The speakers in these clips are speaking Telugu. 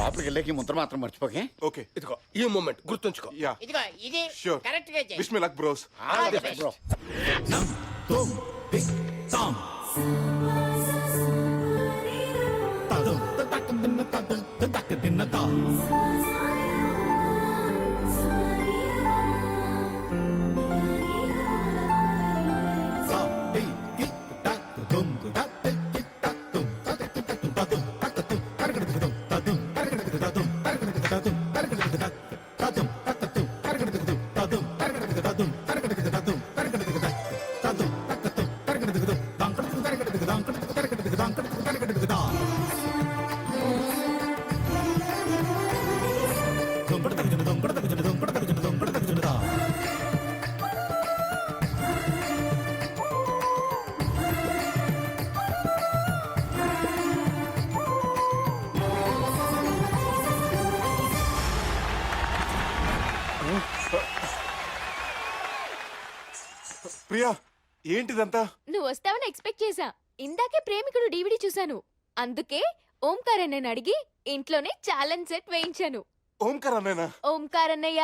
లోపలికి వెళ్ళాక ఈ ముద్ర మాత్రం మర్చిపోకే ఓకే ఇదిగో ఈ మూమెంట్ గుర్తుంచుకో యా ఇదిగో ఇది Sure. కరెక్ట్గా చెయ్. Wish me luck bros All the best. ఏంటిదంతా? నువ్వు వస్తావని ఎక్స్పెక్ట్ చేశా. ఇందాకే ప్రేమికుడు డివిడి చూశాను. అందుకే ఓంకార్ అన్నని అడిగి ఇంట్లోనే ఛాలెంజ్ సెట్ వేయించాను. ఓంకార్ అన్నయ్యనా? ఓంకార్ అన్నయ్య?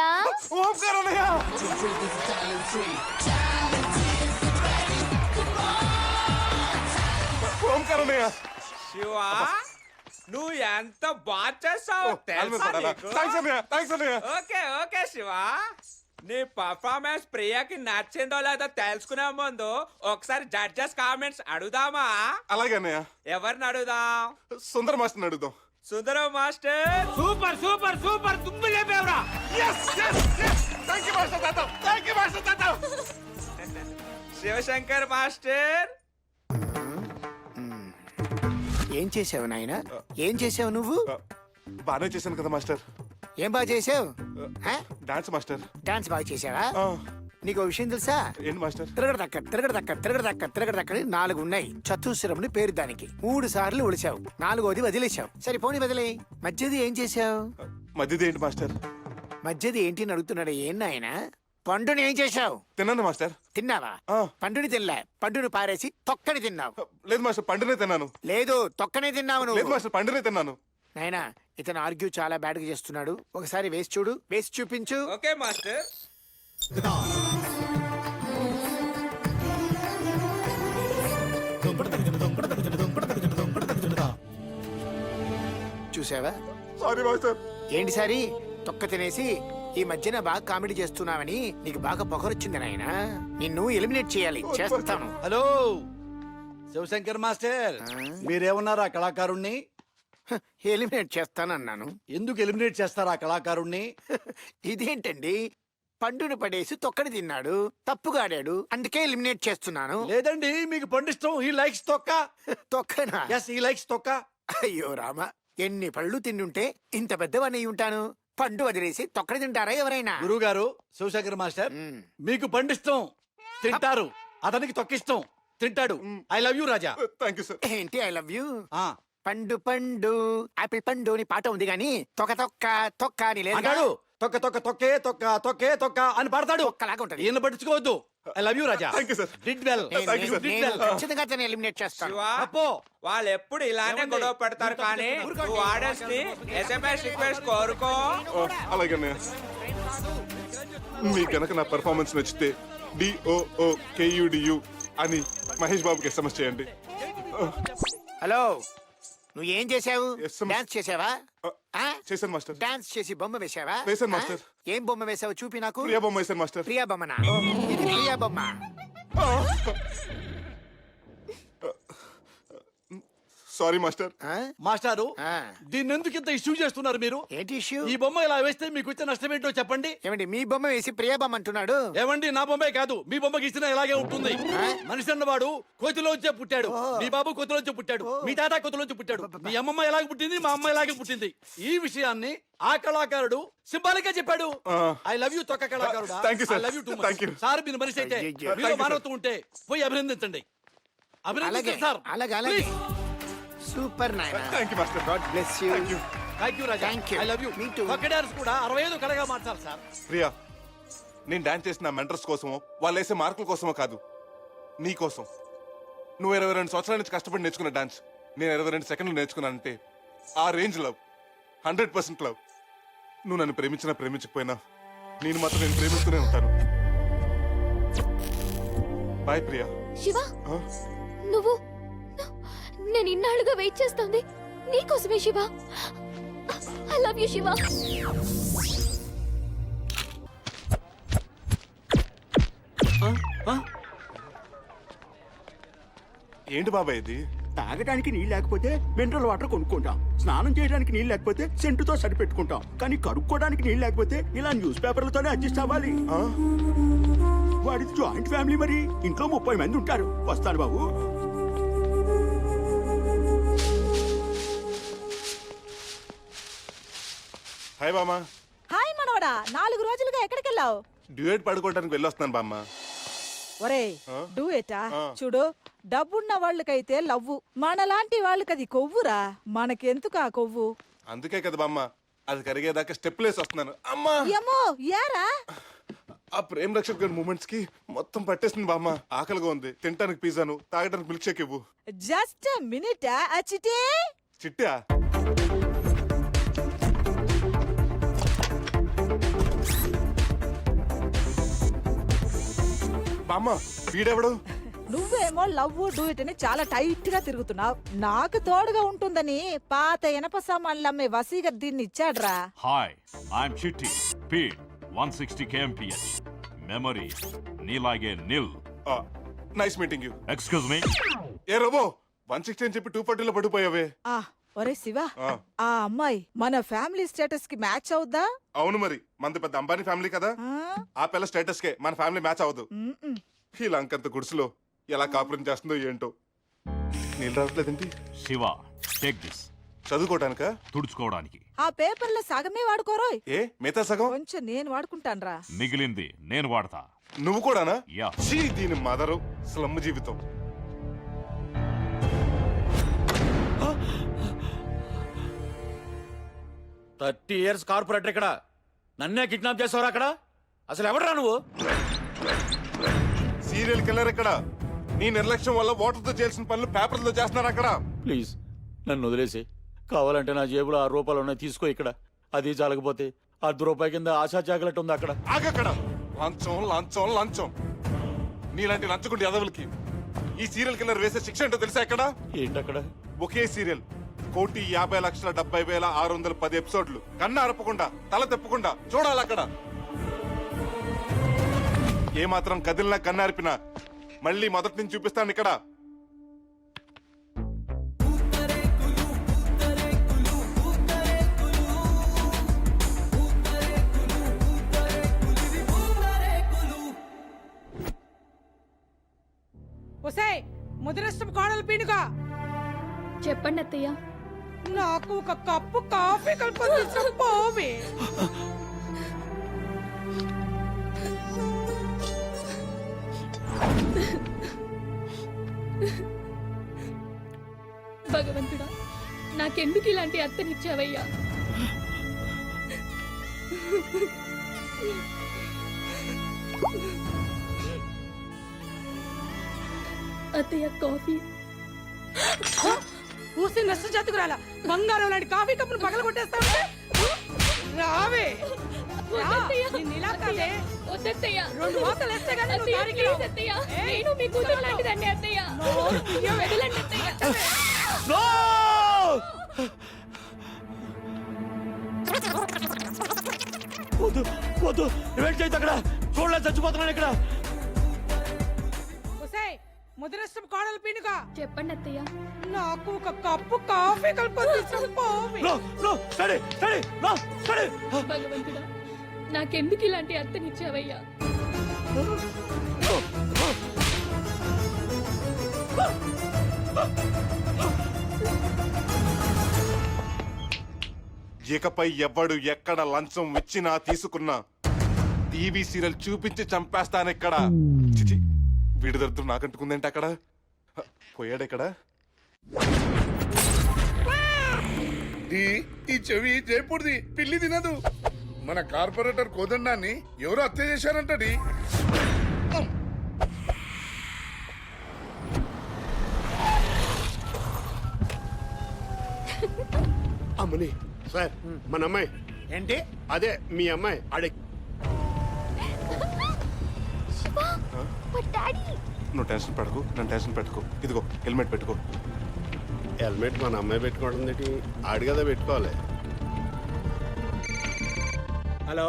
ఓంకార్ అన్నయ్య? ఓంకార్ అన్నయ్య? శివ నువ్వు ఎంత బాగా చేసావు తెలుసా నీకు? థ్యాంక్స్ అన్నయ్య థ్యాంక్స్ అన్నయ్య. Okay okay Shiva. నీ పర్ఫార్మెన్స్ ప్రియాకి నచ్చిందో లేదో తెలుసుకునే ముందు ఒకసారి జడ్జెస్ కామెంట్స్ అడుగుదామా? అలాగే అన్నయ్య. ఎవరిని అడుగుదాం? సుందర మాస్టర్ అడుగుదాం. Sundaram master. Super super super తుమ్మి లేపేవరా శివశంకర్ మాస్టర్. ఏం చేసావు నాయన? ఏం చేసావు నువ్వు? బాగానే చేశాను కదా మాస్టర్. ఏం బాగా చేసావు డాన్స్ మాస్టర్. డాన్స్ బాగా చేసావా నీకు విషయం తెలుసా? ఏంటి మాస్టర్? తిరగడ దక్క తిరగడ దక్క తిరగడ దక్క తిరగడ దక్కని నాలుగు ఉన్నాయి. చతుశ్రముని పేరు దానికి. మూడు సార్లు ఒలిచావు. నాలుగోది వదిలేశావు. సరే పోనీ వదిలే. మధ్యది ఏం చేసావు మధ్యది ఏంటి మాస్టర్? మధ్యది ఏంటి అని అడుగుతున్నాడు ఏం నాయన? పండుని ఏం చేశావు? తిన్నాను మాస్టర్. తిన్నావా. పండుని తినలే. పండుని పారేసి తొక్కని తిన్నావు. లేదు మాస్టర్ పండునే తిన్నాను. లేదు తొక్కనే తిన్నావు లేదు మాస్టర్ పండునే తిన్నాను. నాయనా ఇతను ఆర్గ్యూ చాలా బ్యాడ్గా చేస్తున్నాడు. ఒకసారి వేసి చూడు. వేసి చూపించు. Okay master. చూసావా? Sorry master. ఏంటి సారి? తొక్క తినేసి ఈ మధ్యన బాగా కామెడీ చేస్తున్నావని నీకు బాగా పొగరొచ్చింది నాయన. నిన్ను ఎలిమినేట్ చేయాలి. చేస్తాను. Hello Shivashankar master. మీరేమన్నారు ఆ కళాకారుణ్ణి? ఎలిమినేట్ చేస్తానన్నాను. ఎందుకు ఎలిమినేట్ చేస్తారు ఆ కళాకారుణ్ణి? ఇదేంటండి? పండును పడేసి తొక్కని తిన్నాడు తప్పుగా ఆడాడు అందుకే ఎలిమినేట్ చేస్తున్నాను. లేదండి మీకు పండిష్టం ఈ లైక్స్ తొక్క. తొక్కనా? ఎస్ ఈ లైక్స్ తొక్క. అయ్యో రామ ఎన్ని పళ్ళు తిండుంటే ఇంత పెద్దవాణ్ణి అయి ఉంటాను. పండు వదిలేసి తొక్కని తింటారా ఎవరైనా? గురువు గారు శివశంకర్ మాస్టర్. మీకు పండిష్టం తింటారు. అతనికి తొక్కిష్టం తింటాడు. I love you Raja. Thank you sir ఏంటి ఐ లవ్ యూ ఆ, పండు పండు ఆపిల్ పండు అని పాట ఉంది గాని తొక్క తొక్క తొక్క అని లేదు అంటాడు. తొక్క తొక్క తొక్కే తొక్క తొక్కే తొక్క అని పాడతాడు. ఒక్కలాగా ఉంటది. ఈయన పట్టించుకోవద్దు. I love you Raja. Thank you, sir. Did well నేను- Thank you, sir. నేను ఖచ్చితంగా అతన్ని ఎలిమినేట్ చేస్తాను. శివ అప్పో. వాళ్ళు ఎప్పుడు ఇలానే ఏమండి? గొడవ పెడతారు కానీ. నువ్వు ఆర్డర్స్ని ఎస్ఎంఎస్ రిక్వెస్ట్ కోరుకో అలాగే మీకు గనక నా పెర్ఫార్మెన్స్ నచ్చితే డిఓఓ కేయుడియు అని మహేష్ బాబుకి ఎస్ఎంఎస్ చేయండి. హలో నువ్వు ఏం చేసావు Yes, sir. డాన్స్ చేసావా ఆ, ఆ? చేశాను మాస్టర్ డాన్స్ చేసి బొమ్మ వేసావా వేశాను, ఆ? మాస్టర్. ఏం బొమ్మ వేసావు చూపి నాకు. ప్రియా బొమ్మ వేశాను మాస్టర్ ప్రియా బొమ్మనా? ఇది ప్రియా బొమ్మ. Sorry master? మాస్టారు. దీన్ని ఎందుకు ఇంత ఇష్యూ చేస్తున్నారు మీరు? ఏంటి ఇష్యూ ఈ బొమ్మ ఇలా వేస్తే మీకు వచ్చే నష్టం ఏంటో చెప్పండి. ఏమండి మీ బొమ్మ వేసి ప్రియా బొమ్మ అంటున్నాడు? ఏమండి నా బొమ్మే కాదు. మీ బొమ్మ గీసినా ఇలాగే ఉంటుంది. మనిషి అన్నవాడు కోతిలోంచే పుట్టాడు. మీ బాబు కోతిలోంచి పుట్టాడు. మీ తాత కోతిలోంచి పుట్టాడు. మీ అమ్మమ్మ ఎలాగ పుట్టింది? మా అమ్మ ఎలాగే పుట్టింది? ఈ విషయాన్ని ఆ. కళాకారుడు. సింబాలిక్గా చెప్పాడు. ఐ లవ్ యూ తొక్క కళాకారుడు. I love you too. Sir మీరు మనిషి అయితే sir. మానవత్వం ఉంటే పోయి అభినందించండి. అభినందించండి సార్. అలాగే అలాగే. సూపర్ నాయన thank you master God bless you thank you thank you Raja Thank you. I love you Me too. ఒక్క డాన్స్ కూడా అరవై ఐదు మార్చాలి సార్. ప్రియా నేను డాన్స్ చేసిన మెంటర్స్ కోసమో వాళ్ళు వేసే మార్కుల కోసమో కాదు. నీ కోసం. నువ్వు ఇరవై రెండు సంవత్సరాల నుంచి కష్టపడి నేర్చుకున్న డాన్స్. నేను ఇరవై రెండు సెకండ్లు నేర్చుకున్నానంటే ఆ range love. Hundred percent love. నువ్వు నన్ను ప్రేమించినా ప్రేమించకపోయినా నేను మాత్రం నేను ప్రేమిస్తూనే ఉంటాను. బాయ్ ప్రియా. శివ? నువ్వు నేను ఇన్నాళ్ళుగా వెయిట్ చేస్తుంది. నీకోసమే Shiva. I love you Shiva. ఏంటి బాబాయ్ ఇది? తాగడానికి నీళ్ళు లేకపోతే మినరల్ వాటర్ కొనుక్కుంటాం. స్నానం చేయడానికి నీళ్ళు లేకపోతే సెంటుతో సరిపెట్టుకుంటాం. కానీ కడుక్కోవడానికి నీళ్ళు లేకపోతే ఇలా న్యూస్ పేపర్లతోనే అడ్జస్ట్ అవ్వాలి. ఆ? వాడిది జాయింట్ ఫ్యామిలీ మరి. ఇంట్లో ముప్పై మంది ఉంటారు. వస్తాను బాబు. హాయ్ బామ్మ. హాయ్ మనవడా నాలుగు రోజులుగా ఎక్కడికి వెళ్ళావు డ్యూయట్ పడుకోవడానికి వెళ్ళొస్తున్నాను బామ్మ. ఒరేయ్ ఆ? డూయేటా. చూడు డబ్బున్న వాళ్ళకైతే లవ్వు. మనలాంటి వాళ్ళకది కొవ్వురా. మనకెందుకు ఆ కొవ్వు? అందుకే కదా బామ్మ అది కరిగేదాకా స్టెప్ లేసి వస్తున్నాను. అమ్మా! ఏమో యారా ఆ ప్రేమ్ రక్షక్ గారి మూమెంట్స్కి మొత్తం పట్టేసింది బామ్మ. ఆకలిగా ఉంది. తినడానికి పిజ్జాను తాగడానికి మిల్క్ షేక్ ఇవ్వు. జస్ట్ మినిట్ అచ్చిటే చిట్టా? బామ్మ వీడెవడు నువ్వేమో లవ్ డూయిట్ అని చాలా టైట్గా తిరుగుతున్నావు నాకు తోడుగా ఉంటుందని పాత ఇనప సామాన్లు అమ్మే వసీగర్ దీన్ని ఇచ్చాడ్రా Hi, I'm Chitti, speed 160 kmph. Memory, నీలాగే నిల్. Nice meeting you Excuse me? ఏ రోబో వన్ సిక్స్టీ అని చెప్పి టూ ఫార్టీలో పడిపోయావే ఆ ఒరే శివ ఆ, ఆ అమ్మాయి మన ఫ్యామిలీ స్టేటస్కి మ్యాచ్ అవుద్దా అవును మరి మనది పెద్ద అంబానీ ఫ్యామిలీ కదా ఆ? ఆ పిల్ల స్టేటస్ కే మన ఫ్యామిలీ మ్యాచ్ అవ్వదు మ్మ్. ఈ లంకంత గుడిసెలో ఎలా కాపురం చేస్తుందో ఏంటో నీళ్ళు రావట్లేదేంటి శివ, take this. చదువుకోవటానికా తుడుచుకోవడానికి. ఆ పేపర్లో సగమే వాడుకోరోయ్ ఏ మిగతా సగం కొంచెం నేను వాడుకుంటాన్రా మిగిలింది నేను వాడతా. నువ్వు కూడానా యా. చీ దీని మదరు స్లమ్ జీవితం థర్టీ ఇయర్స్ కార్పొరేటర్ ఇక్కడ. నన్నే కిడ్నాప్ చేసావురా అక్కడ? అసలు ఎవడరా నువ్వు? సీరియల్ కిల్లర్ ఇక్కడ. నీ నిర్లక్ష్యం వల్ల ఓటర్తో చేయాల్సిన పనులు పేపర్లతో చేస్తున్నారు అక్కడ. ప్లీజ్ నన్ను వదిలేసి. కావాలంటే నా జేబులో ఆరు రూపాయలు ఉన్నాయి తీసుకో ఇక్కడ. అది చాలకపోతే అర్ధ రూపాయి కింద ఆశా చాకలెట్ ఉంది అక్కడ. ఆగక్కడ లంచం లంచం లంచం. నీలాంటి లంచకుండి ఎదవులకి ఈ సీరియల్ కిల్లర్ వేసే శిక్ష ఏంటో తెలుసా ఎక్కడ ఏంటి అక్కడ? ఒకే సీరియల్. కోటి యాభై లక్షల డెబ్బై వేల ఆరు వందల పది ఎపిసోడ్లు. కన్ను అరపకుండా తల తెప్పకుండా చూడాలి అక్కడ. ఏమాత్రం కదిలినా కన్ను అరిపినా మళ్ళీ మొదటి నుంచి చూపిస్తాను ఇక్కడ. ఒసే ముదిరష్టం కోడలు పీనుగా చెప్పండి అత్తయ్య. నాకు ఒక కప్పు కాఫీ కలుపుకొని పోవే భగవంతుడా నాకెందుకు ఇలాంటి అత్తనిచ్చావయ్యా? అత్తయ్య కాఫీ. ఊసి నష్ట జాతకురాల బంగారం లాంటి కాఫీ కప్పును పగల కొట్టేస్తావు రావే రెండు వేస్తే నువ్వు నేను మీ కూతురు లాంటిదండి అత్తయ్య. వదలండి అత్తయ్య. వద్దు వద్దు. చేయొద్దు అక్కడ. చూడలే చచ్చిపోతున్నాను ఇక్కడ. ముదిరష్టం కోడలు పీనుగా. చెప్పండి అత్తయ్య. నాకు ఒక కప్పు కాఫీ కలుపుకొని స్టడీ నో స్టడీ భగవంతుడా నాకెందుకు ఇలాంటి అత్తనిచ్చావయ్యా? ఇకపై ఎవ్వడు ఎక్కడ లంచం ఇచ్చినా తీసుకున్నా. టీవీ సీరియల్ చూపించి చంపేస్తాను ఇక్కడ చిచి. వీడి దరిద్రం నాకంటుకుందేంటి అక్కడ? పోయాడు ఇక్కడ ఈ ఈ చెవి జైపూర్ది పిల్లి తినదు. మన కార్పొరేటర్ కోదండాన్ని ఎవరు హత్య చేశారంటది అమ్మని సార్ మన అమ్మాయి. ఏంటి? అదే మీ అమ్మాయి అడే డాడీ. నువ్వు టెన్షన్ పెట్టుకో నన్ను టెన్షన్ పెట్టుకో. ఇదిగో హెల్మెట్ పెట్టుకో. హెల్మెట్ మన అమ్మాయి పెట్టుకోవడం ఏంటి? ఆడు కదా పెట్టుకోవాలి. హలో?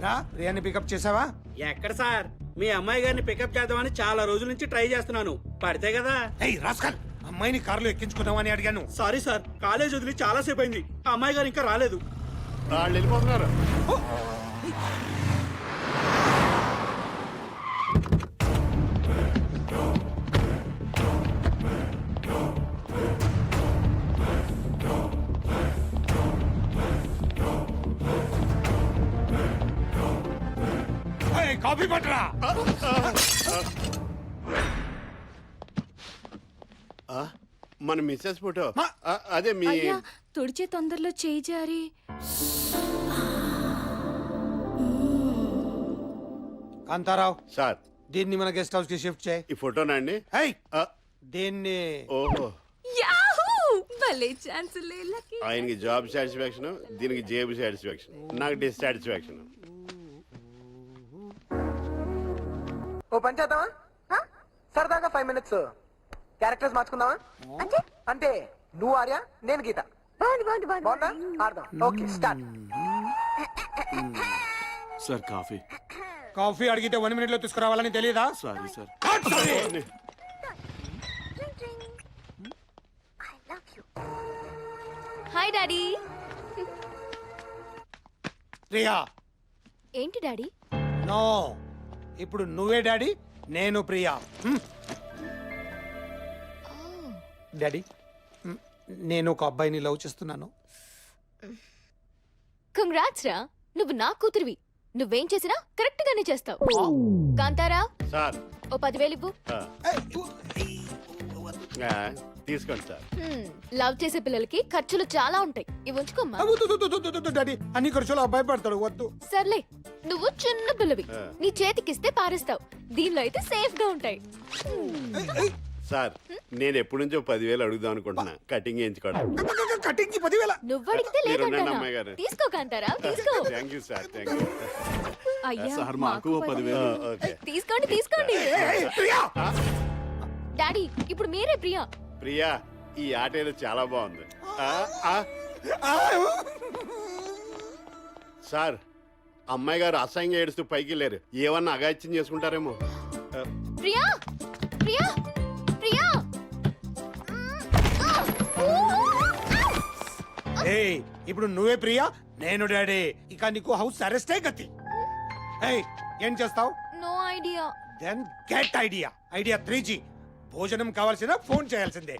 రా ప్రియాని పికప్ చేసావా? ఎక్కడ సార్? మీ అమ్మాయి గారిని పికప్ చేద్దామని చాలా రోజుల నుంచి ట్రై చేస్తున్నాను. పడితే కదా? ఏయ్ రాస్కల్! అమ్మాయిని కారులో ఎక్కించుకుందామని అడిగాను. సారీ సార్ కాలేజ్ వదిలి చాలా సేపు అయింది. ఆ అమ్మాయి గారు ఇంకా రాలేదు. వాళ్ళు వెళ్ళిపోతున్నారు. కాఫీ పట్టరా. ఆ, మన మిస్సెస్ ఫోటో. ఆ, అదే మీ తుడిచే తొందరలో చేయి జారి. కాంతారావు సార్. దీన్ని మన గెస్ట్ హౌస్కి షిఫ్ట్ చేయి. ఈ ఫోటోనా అండి? ఏయ్! ఆ, దీన్ని ఓహో. యాహూ! భలే ఛాన్స్ లేలకి ఆయనకి జాబ్ సాటిస్ఫాక్షన్ దీనికి జేబు సాటిస్ఫాక్షన్ నాకు డిస్సాటిస్ఫాక్షన్ ఓ పని చేద్దామా? హ? సరదాగా ఫైవ్ మినిట్స్ క్యారెక్టర్స్ మార్చుకుందామా? అంటే? అంటే నువ్వు ఆర్య నేను గీత. బాగుందా ఆడదాం. Okay start sir coffee. Coffee అడిగితే వన్ మినిట్లో తీసుకురావాలని తెలియదా sorry sir hi daddy Priya ఏంటి డాడీ నో ఇప్పుడు నువ్వే డాడీ నేను ప్రియా హ్మ్. డాడీ హ్మ్, నేను ఒక అబ్బాయిని లవ్ చేస్తున్నాను కంగ్రాట్స్ రా నువ్వు నా కూతురివి నువ్వేం చేసినా కరెక్ట్ గానే చేస్తావు కాంతారా సార్ ఓ పదివేలు ఇవ్వు ఆ, ఆ, తీసుకోండి సార్. లవ్ చేసే పిల్లలకి ఖర్చులు చాలా ఉంటాయి. ఇవి ఉంచుకోమ్మా. డాడీ. అన్ని ఖర్చులు అబ్బాయి పడతాడు వద్దు. సర్లే నువ్వు చిన్న పిల్లవి. నీ చేతికిస్తే పారేస్తావు. దీనిలో అయితే సేఫ్గా ఉంటాయి సార్ నేను ఎప్పటి నుంచో పదివేలు అడుగుదాం అనుకుంటున్నా. కటింగ్ చేయించుకోవడం కటింగ్కి పదివేల? నువ్వు అడిగితే. తీసుకో కాంతారా? తీసుకో. Thank you sir thank you అయ్యా సార్, మాకు ఓ పదివేలు. ఓకే. తీసుకోండి తీసుకోండి. ప్రియా! డాడీ ఇప్పుడు మీరే ప్రియా. ప్రియా ఈ ఆట ఏదో చాలా బాగుంది. ఆ, ఆ, సార్ అమ్మాయి గారు అసహ్యంగా ఏడుస్తూ పైకి వెళ్ళారు. ఏమన్నా అగాయిత్యం చేసుకుంటారేమో. ఆ, ప్రియా ప్రియా ప్రియా. ఏయ్ ఇప్పుడు నువ్వే ప్రియా నేను డాడీ. ఇక నీకు హౌస్ అరెస్టే గతి. ఏయ్ ఏం చేస్తావు? No idea then get idea idea three G భోజనం కావాల్సిన ఫోన్ చేయాల్సిందే.